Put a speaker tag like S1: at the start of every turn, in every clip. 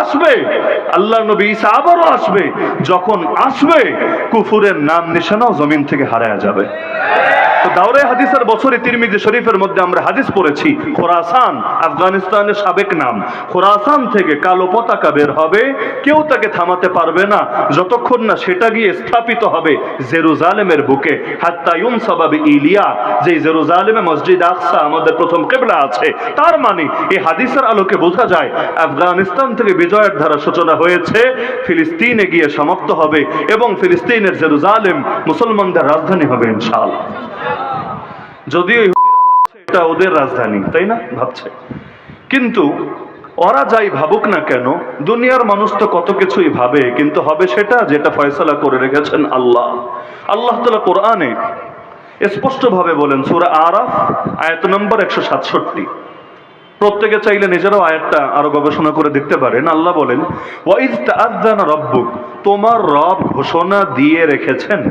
S1: আসবে আল্লাহ আবারও আসবে যখন আসবে কুফুরের নাম নিশানাও জমিন থেকে হারায় যাবে। দাওরে হাদিসের বছরে তিরমিজি শরীফের মধ্যে আমরা হাদিস পড়েছি, খোরাসান আফগানিস্তানের সাবেক নাম। খোরাসান থেকে কালো পতাকা বের হবে, কেউ তাকে থামাতে পারবে না, যতক্ষণ না সেটা গিয়ে স্থাপিত হবে জেরুজালেমের বুকে। হাত্তা ইউনসাবাবি ইলিয়া যে জেরুজালেমে মসজিদ আকসা আমাদের প্রথম কেবলা আছে, তার মানে এই হাদিসের আলোকে বোঝা যায়, আফগানিস্তান থেকে বিজয়ের ধারা সূচনা হয়েছে, ফিলিস্তিনে গিয়ে সমাপ্ত হবে এবং ফিলিস্তিনের জেরুজালেম মুসলমানদের রাজধানী হবে ইনশাআল্লাহ। যদিও এটা ওদের রাজধানী, তাই না? ভাবছে। কিন্তু ওরা যাই ভাবুক না কেন, দুনিয়ার মানুষ তো কত কিছুই ভাবে, কিন্তু হবে সেটা যেটা ফয়সালা করে রেখেছেন আল্লাহ। আল্লাহ তালা কোরআনে স্পষ্টভাবে বলেন, সুরা আরাফ, আয়াত নম্বর একশো সাতষট্টি। প্রত্যেকে চাইলে নিজেরাও আয়াতটা আরও গবেষণা করে দেখতে পারেন। আল্লাহ বলেন ওয়াইজ তাআযানা রাব্বুক তোমার রব ঘোষণা দিয়ে রেখেছেন।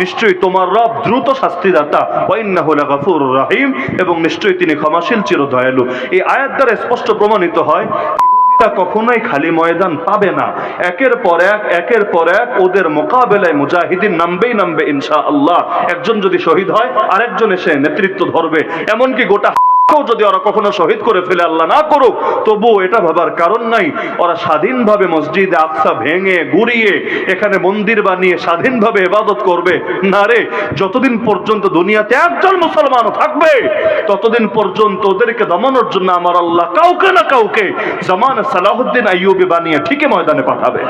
S1: নিশ্চয়ই তোমার রব দ্রুত শাস্তিদাতা। ওয়া রাহিম লাগাফুরুর রহিম এবং নিশ্চয়ই তিনি ক্ষমাশীল চির দয়ালু এই আয়াত দ্বারা স্পষ্ট প্রমাণিত হয় কখনোই খালি ময়দান পাবে না। একের পর এক, একের পর এক ওদের মোকাবেলায় মুজাহিদিন নামবেই নামবে ইনশা আল্লাহ একজন যদি শহীদ হয়, আরেকজন এসে নেতৃত্ব ধরবে। এমনকি গোটা কেউ যদি ওরা কখনো শহীদ করে ফেলে, আল্লাহ না করুক, তবুও এটা ভাবার কারণ নাই। ওরা স্বাধীনভাবে মসজিদে আকসা ভেঙে, গুড়িয়ে, এখানে মন্দির বানিয়ে স্বাধীনভাবে ইবাদত করবে। না রে, যতদিন পর্যন্ত দুনিয়াতে একজন মুসলমান থাকবে, ততদিন পর্যন্ত ওদেরকে দমানোর জন্য আমার আল্লাহ কাউকে না কাউকে জামান সালাহুদ্দিন আইয়ুবি বানিয়ে ঠিকই ময়দানে পাঠাবে।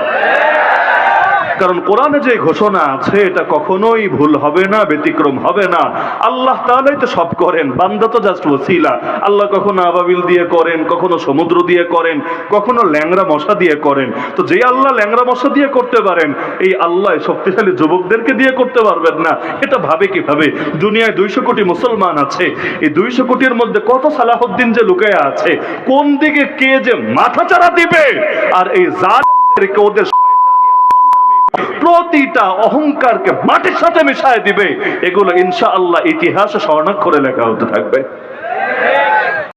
S1: কারণ কোরআনে যে ঘোষণা আছে, এটা কখনোই ভুল হবে না, ব্যতিক্রম হবে না। আল্লাহ তাআলাই তো সব করেন, বান্দা তো জাস্ট ওসিলা। আল্লাহ কখনো আবাবিল দিয়ে করেন, কখনো সমুদ্র দিয়ে করেন, কখনো ল্যাংরা মশা দিয়ে করেন। তো যে আল্লাহ ল্যাংরা মশা দিয়ে করতে পারেন, এই আল্লাহ শক্তিশালী যুবকদেরকে দিয়ে করতে পারবেন না। এটা ভাবে কীভাবে? দুনিয়ায় দুইশো কোটি মুসলমান আছে। এই দুইশো কোটির মধ্যে কত সালাহুদ্দিন যে লুকায় আছে? কোন দিকে কে যে মাথা চারা দিবে? আর এই ওদের প্রতিটা অহংকারকে মাটির সাথে মিশায় দিবে। এগুলো ইনশা আল্লাহ ইতিহাসে স্বর্ণাক্ষরে লেখা হতে থাকবে।